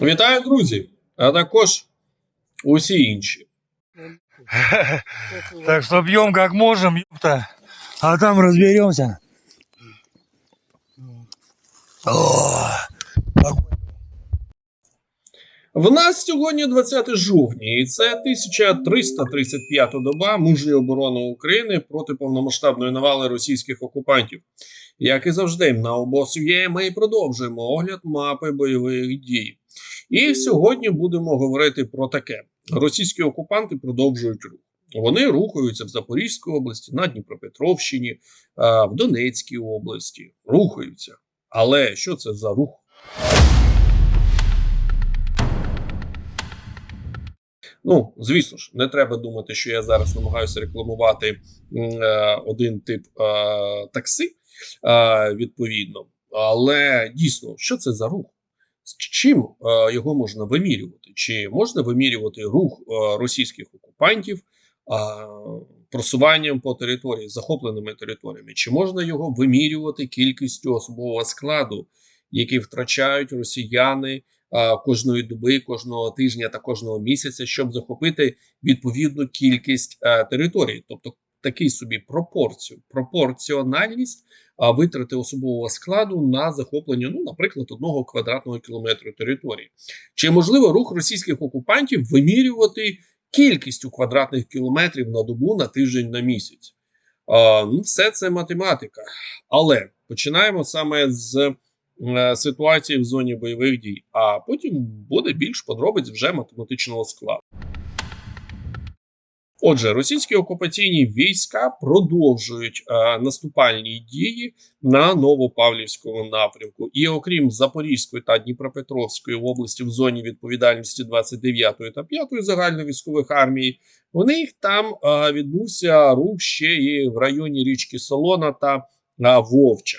Вітаю, друзі! А також усі інші. Так что бьем как можем, ёпта. А там разберемся. О, В нас сьогодні 20 жовтня, і це 1335 доба мужньої оборони України проти повномасштабної навали російських окупантів. Як і завжди, на обосв'є ми продовжуємо огляд мапи бойових дій. І сьогодні будемо говорити про таке: російські окупанти продовжують рух. Вони рухаються в Запорізькій області, на Дніпропетровщині, в Донецькій області. Рухаються. Але що це за рух? Ну, звісно ж, не треба думати, що я зараз намагаюся рекламувати е, один тип е, такси, е, відповідно. Але дійсно, що це за рух? З чим е, його можна вимірювати? Чи можна вимірювати рух е, російських окупантів е, просуванням по території, захопленими територіями? Чи можна його вимірювати кількістю особового складу, який втрачають росіяни кожної доби, кожного тижня та кожного місяця, щоб захопити відповідну кількість територій, тобто такий собі пропорцію, пропорціональність витрати особового складу на захоплення, ну, наприклад, одного квадратного кілометру території. Чи можливо рух російських окупантів вимірювати кількістю квадратних кілометрів на добу, на тиждень, на місяць? А, ну, все це математика. Але починаємо саме з е, ситуації в зоні бойових дій, а потім буде більш подробиць вже математичного складу. Отже, російські окупаційні війська продовжують е, наступальні дії на Новопавлівському напрямку. І окрім Запорізької та Дніпропетровської області в зоні відповідальності 29-ї та 5-ї загальновійськових армій, у них там е, відбувся рух ще і в районі річки Солона та е, Вовча.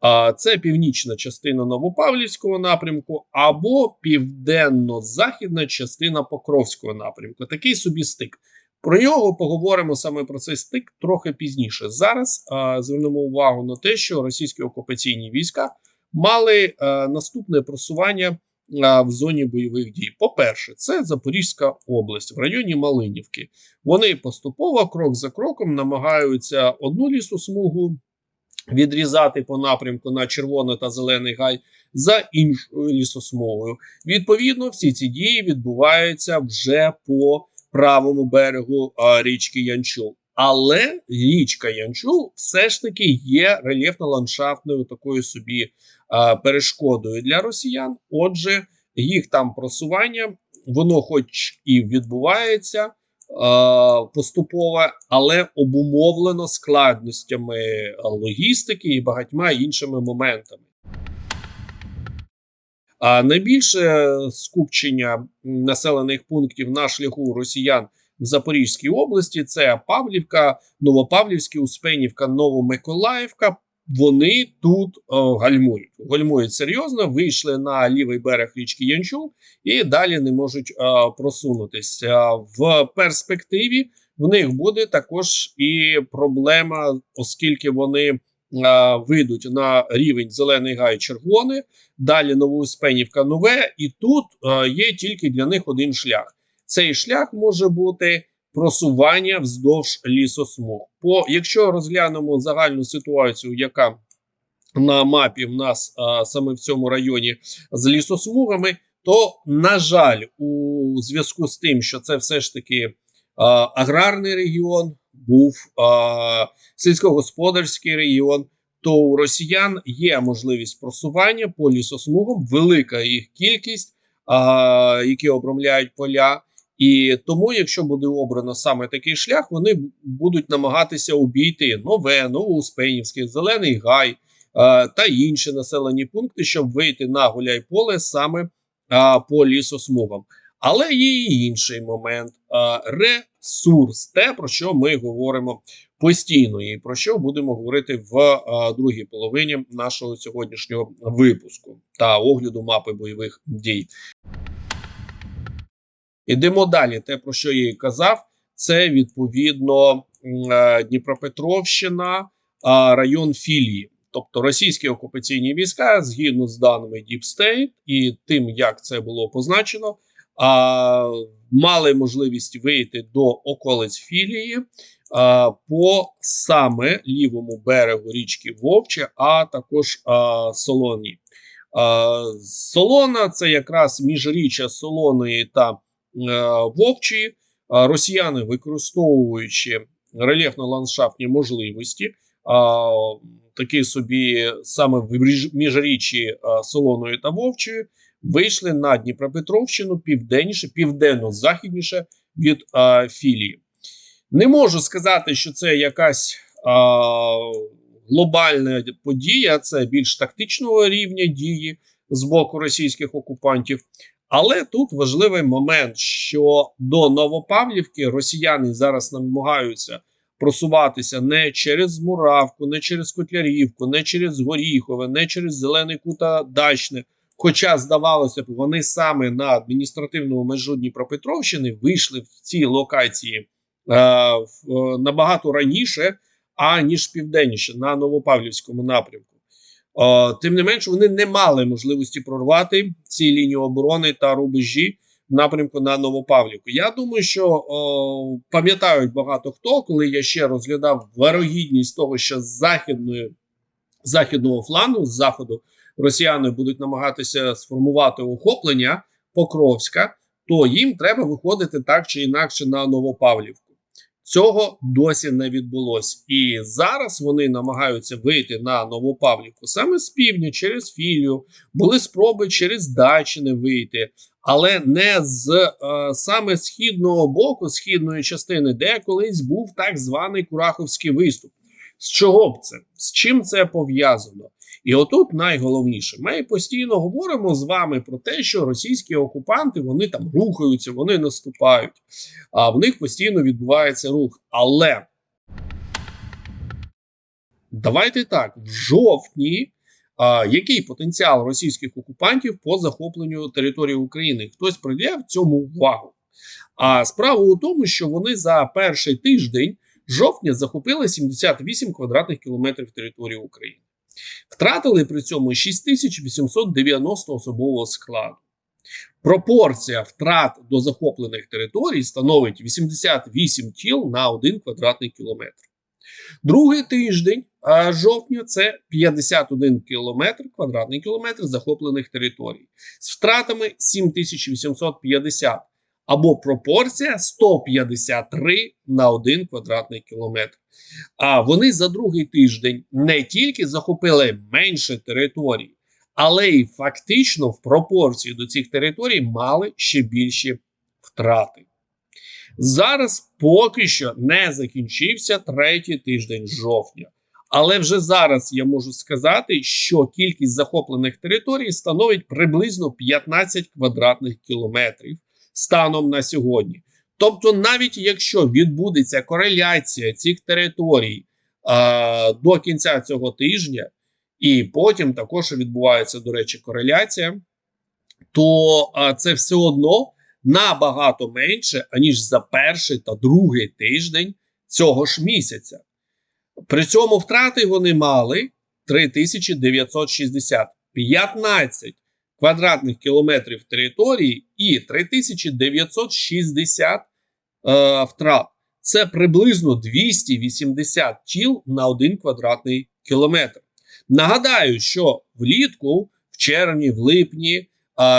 А це північна частина Новопавлівського напрямку або південно-західна частина Покровського напрямку. Такий собі стик. Про нього поговоримо саме про цей стик трохи пізніше. Зараз а, звернемо увагу на те, що російські окупаційні війська мали а, наступне просування а, в зоні бойових дій. По-перше, це Запорізька область в районі Малинівки. Вони поступово, крок за кроком, намагаються одну лісосмугу відрізати по напрямку на червоний та зелений гай за іншою лісосмугою. Відповідно, всі ці дії відбуваються вже по правому берегу річки Янчул. Але річка Янчул все ж таки є рельєфно-ландшафтною такою собі перешкодою для росіян. Отже, їх там просування, воно, хоч і відбувається поступово, але обумовлено складностями логістики і багатьма іншими моментами. А найбільше скупчення населених пунктів на шляху росіян в Запорізькій області це Павлівка, Новопавлівська, Успенівка, Новомиколаївка. Вони тут о, гальмують. Гальмують серйозно, вийшли на лівий берег річки Янчул і далі не можуть о, просунутися. В перспективі в них буде також і проблема, оскільки вони вийдуть на рівень зелений гай червоний, далі Новоуспенівка нове, і тут є тільки для них один шлях. Цей шлях може бути просування вздовж лісосмуг. По якщо розглянемо загальну ситуацію, яка на мапі в нас а, саме в цьому районі з лісосмугами, то на жаль, у зв'язку з тим, що це все ж таки а, аграрний регіон, був а, сільськогосподарський регіон. То у росіян є можливість просування по лісосмугам, велика їх кількість, а, які обробляють поля. І тому, якщо буде обрано саме такий шлях, вони будуть намагатися обійти нове, Новоуспенівське, Зелений Гай а, та інші населені пункти, щоб вийти на гуляйполе саме а, по лісосмугам. Але є і інший момент ресурс, те про що ми говоримо постійно, і про що будемо говорити в другій половині нашого сьогоднішнього випуску та огляду мапи бойових дій. Ідемо далі. Те, про що я і казав, це відповідно Дніпропетровщина, район філії. Тобто російські окупаційні війська, згідно з даними State і тим, як це було позначено, а, мали можливість вийти до околиць філії а, по саме лівому берегу річки Вовче, а також а, Солоні. А, Солона це якраз міжріччя Солоної та е, Вовчої. А, Росіяни, використовуючи рельєфно-ландшафтні можливості, а, такі собі саме в міжріччі а, Солоною та Вовчою, вийшли на Дніпропетровщину південніше, південно-західніше від а, філії. Не можу сказати, що це якась а, глобальна подія, це більш тактичного рівня дії з боку російських окупантів. Але тут важливий момент, що до Новопавлівки росіяни зараз намагаються просуватися не через Муравку, не через Котлярівку, не через Горіхове, не через Зелений Кута Дачне. Хоча, здавалося б, вони саме на адміністративному межу Дніпропетровщини вийшли в ці локації е, е, набагато раніше, аніж південніше на Новопавлівському напрямку. Е, тим не менш, вони не мали можливості прорвати ці лінії оборони та рубежі в напрямку на Новопавлівку. Я думаю, що е, пам'ятають багато хто, коли я ще розглядав вирогідність того, що з західної західного флангу, з заходу, росіяни будуть намагатися сформувати охоплення Покровська, то їм треба виходити так чи інакше на Новопавлівку. Цього досі не відбулось, і зараз вони намагаються вийти на Новопавлівку саме з півдня через Філію. Були спроби через Дачини вийти, але не з е, саме східного боку, східної частини, де колись був так званий Кураховський виступ. З чого б це? З чим це пов'язано? І отут найголовніше, ми постійно говоримо з вами про те, що російські окупанти вони там рухаються, вони наступають, а в них постійно відбувається рух. Але давайте так, в жовтні. А, який потенціал російських окупантів по захопленню території України? Хтось приділяв цьому увагу. А справа у тому, що вони за перший тиждень жовтня захопили 78 квадратних кілометрів території України. Втратили при цьому 6890 особового складу. Пропорція втрат до захоплених територій становить 88 тіл на 1 квадратний кілометр. Другий тиждень жовтня це 51 кілометр, квадратний кілометр захоплених територій з втратами 7850 або пропорція 153 на 1 квадратний кілометр. А вони за другий тиждень не тільки захопили менше територій, але й фактично в пропорції до цих територій мали ще більші втрати. Зараз поки що не закінчився третій тиждень жовтня. Але вже зараз я можу сказати, що кількість захоплених територій становить приблизно 15 квадратних кілометрів станом на сьогодні. Тобто, навіть якщо відбудеться кореляція цих територій а, до кінця цього тижня, і потім також відбувається, до речі, кореляція, то а, це все одно набагато менше, аніж за перший та другий тиждень цього ж місяця. При цьому втрати вони мали 3960, 15 квадратних кілометрів території і 3960 е, втрат. Це приблизно 280 тіл на 1 квадратний кілометр. Нагадаю, що влітку, в червні, в липні, е,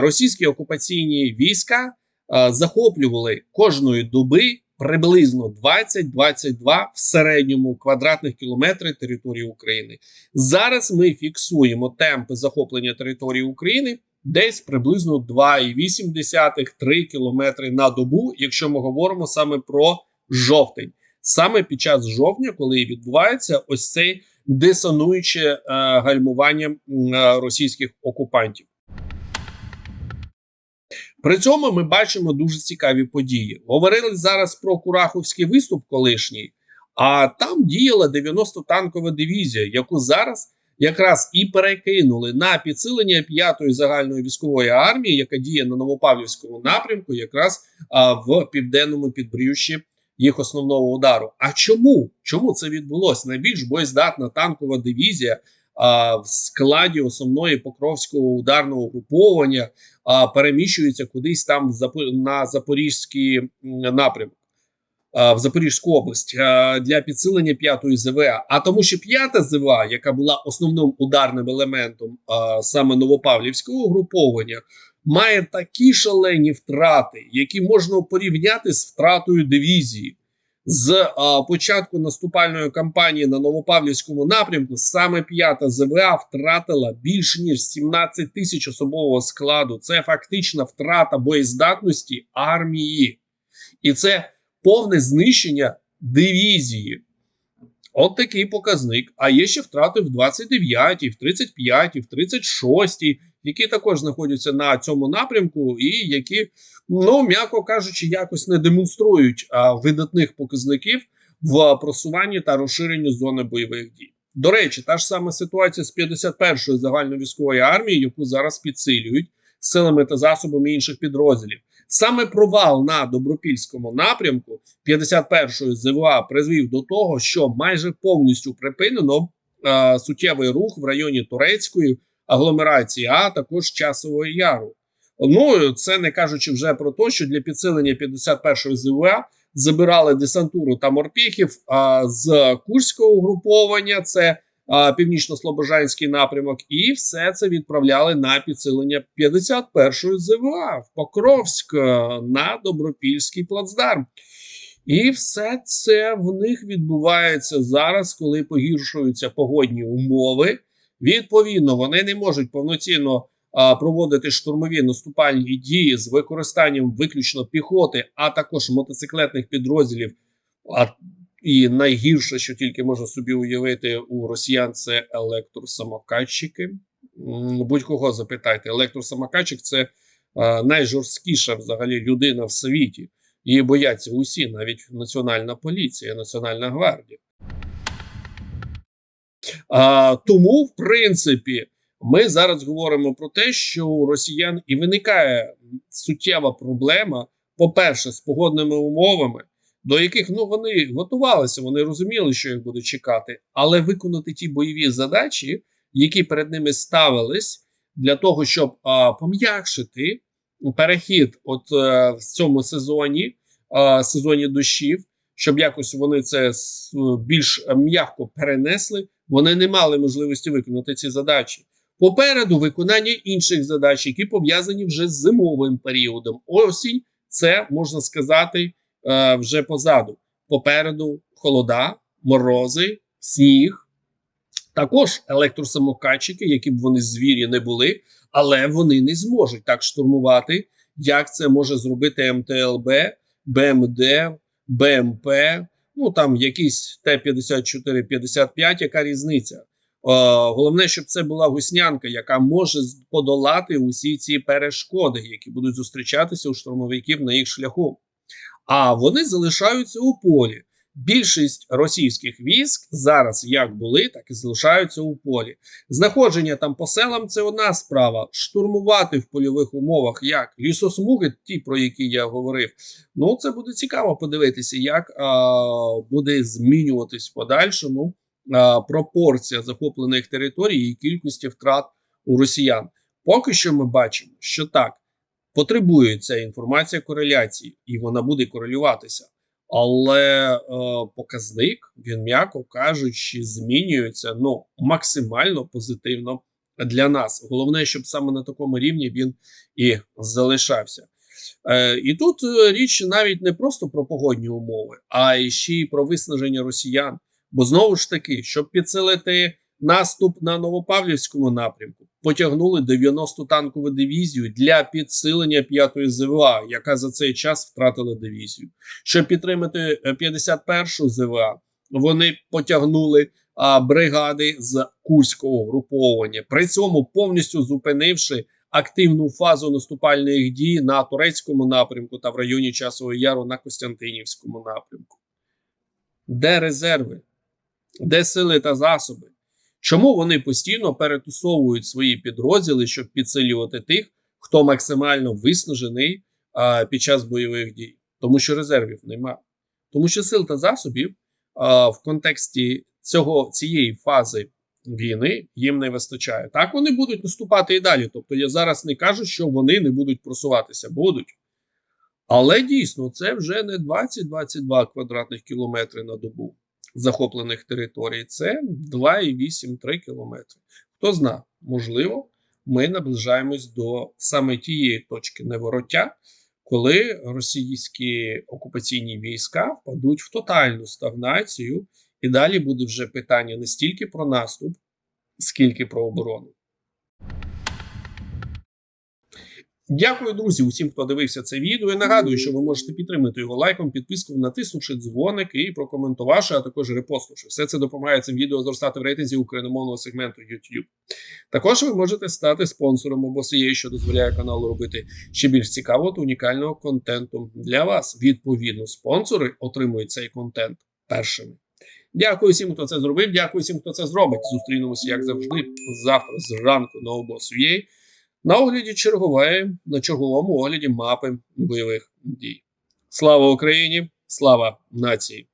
російські окупаційні війська е, захоплювали кожної доби приблизно 20-22 в середньому квадратних кілометри території України. Зараз ми фіксуємо темпи захоплення території України десь приблизно 2,8-3 кілометри на добу, якщо ми говоримо саме про жовтень. Саме під час жовтня, коли відбувається ось цей дисонуюче е, гальмування е, російських окупантів. При цьому ми бачимо дуже цікаві події. Говорили зараз про Кураховський виступ колишній, а там діяла 90-танкова дивізія, яку зараз якраз і перекинули на підсилення 5-ї загальної військової армії, яка діє на Новопавлівському напрямку, якраз а, в південному підбрющі їх основного удару. А чому? Чому це відбулося? Найбільш боєздатна танкова дивізія а, в складі основної покровського ударного угруповання а, переміщуються кудись там на запорізький напрямок. В Запорізьку область для підсилення п'ятої ЗВА. А тому, що п'ята ЗВА, яка була основним ударним елементом саме Новопавлівського угруповання, має такі шалені втрати, які можна порівняти з втратою дивізії. З а, початку наступальної кампанії на Новопавлівському напрямку саме п'ята ЗВА втратила більш ніж 17 тисяч особового складу. Це фактична втрата боєздатності армії, і це повне знищення дивізії. От такий показник. А є ще втрати в 29-й, в 35-й, в 36-й, які також знаходяться на цьому напрямку, і які, ну м'яко кажучи, якось не демонструють а, видатних показників в просуванні та розширенні зони бойових дій. До речі, та ж сама ситуація з 51-ї загальновійськової армії, яку зараз підсилюють силами та засобами інших підрозділів. Саме провал на добропільському напрямку 51-ї ЗВА призвів до того, що майже повністю припинено е, суттєвий рух в районі Турецької агломерації, а також Часового Яру. Ну це не кажучи вже про те, що для підсилення 51-ї ЗВА забирали десантуру та морпіхів а, з Курського угруповання. Це північно-слобожанський напрямок, і все це відправляли на підсилення 51-ї ЗВА в Покровськ на Добропільський плацдарм. І все це в них відбувається зараз, коли погіршуються погодні умови. Відповідно, вони не можуть повноцінно а, проводити штурмові наступальні дії з використанням виключно піхоти, а також мотоциклетних підрозділів. А і найгірше, що тільки можна собі уявити у росіян, це електросамокатчики. Будь-кого запитайте, електросамокатчик це а, найжорсткіша взагалі людина в світі. Її бояться усі, навіть Національна поліція, Національна гвардія. А, тому, в принципі, ми зараз говоримо про те, що у росіян і виникає суттєва проблема, по-перше, з погодними умовами, до яких ну вони готувалися, вони розуміли, що їх буде чекати, але виконати ті бойові задачі, які перед ними ставились, для того, щоб а, пом'якшити перехід, от е, в цьому сезоні, е, сезоні дощів, щоб якось вони це більш м'яко перенесли, вони не мали можливості виконати ці задачі. Попереду виконання інших задач, які пов'язані вже з зимовим періодом. Осінь це можна сказати е, вже позаду. Попереду холода, морози, сніг. Також електросамокатчики, які б вони звірі не були, але вони не зможуть так штурмувати, як це може зробити МТЛБ, БМД, БМП, ну там якісь Т-54-55, яка різниця? Е, головне, щоб це була гуснянка, яка може подолати усі ці перешкоди, які будуть зустрічатися у штурмовиків на їх шляху. А вони залишаються у полі. Більшість російських військ зараз як були, так і залишаються у полі. Знаходження там по селам це одна справа. Штурмувати в польових умовах як лісосмуги, ті, про які я говорив. Ну це буде цікаво подивитися, як а, буде змінюватись в подальшому а, пропорція захоплених територій і кількості втрат у росіян. Поки що ми бачимо, що так потребує ця інформація кореляції, і вона буде корелюватися. Але е, показник, він, м'яко кажучи, змінюється ну, максимально позитивно для нас. Головне, щоб саме на такому рівні він і залишався. Е, і тут е, річ навіть не просто про погодні умови, а ще й про виснаження росіян. Бо знову ж таки, щоб підсилити наступ на Новопавлівському напрямку, потягнули 90 танкову дивізію для підсилення 5-ї ЗВА, яка за цей час втратила дивізію. Щоб підтримати е, 51-шу ЗВА, вони потягнули а, бригади з Курського груповання, при цьому повністю зупинивши активну фазу наступальних дій на турецькому напрямку та в районі Часового Яру на Костянтинівському напрямку. Де резерви? Де сили та засоби? Чому вони постійно перетусовують свої підрозділи, щоб підсилювати тих, хто максимально виснажений а, під час бойових дій? Тому що резервів немає. Тому що сил та засобів а, в контексті цього, цієї фази війни їм не вистачає. Так вони будуть наступати і далі. Тобто я зараз не кажу, що вони не будуть просуватися, будуть. Але дійсно, це вже не 20-22 квадратних кілометри на добу захоплених територій, це 2,8-3 кілометри. Хто зна, можливо, ми наближаємось до саме тієї точки невороття, коли російські окупаційні війська впадуть в тотальну стагнацію, і далі буде вже питання не стільки про наступ, скільки про оборону. Дякую, друзі, усім, хто дивився це відео. І нагадую, що ви можете підтримати його лайком, підпискою, натиснувши дзвоник і прокоментувавши, а також репостнувши. Все це допомагає цим відео зростати в рейтинзі україномовного сегменту YouTube. Також ви можете стати спонсором або сією, що дозволяє каналу робити ще більш цікавого та унікального контенту для вас. Відповідно, спонсори отримують цей контент першими. Дякую всім, хто це зробив. Дякую всім, хто це зробить. Зустрінемося, як завжди, завтра зранку на обосує. На огляді чергової, на черговому огляді мапи бойових дій. Слава Україні! Слава нації!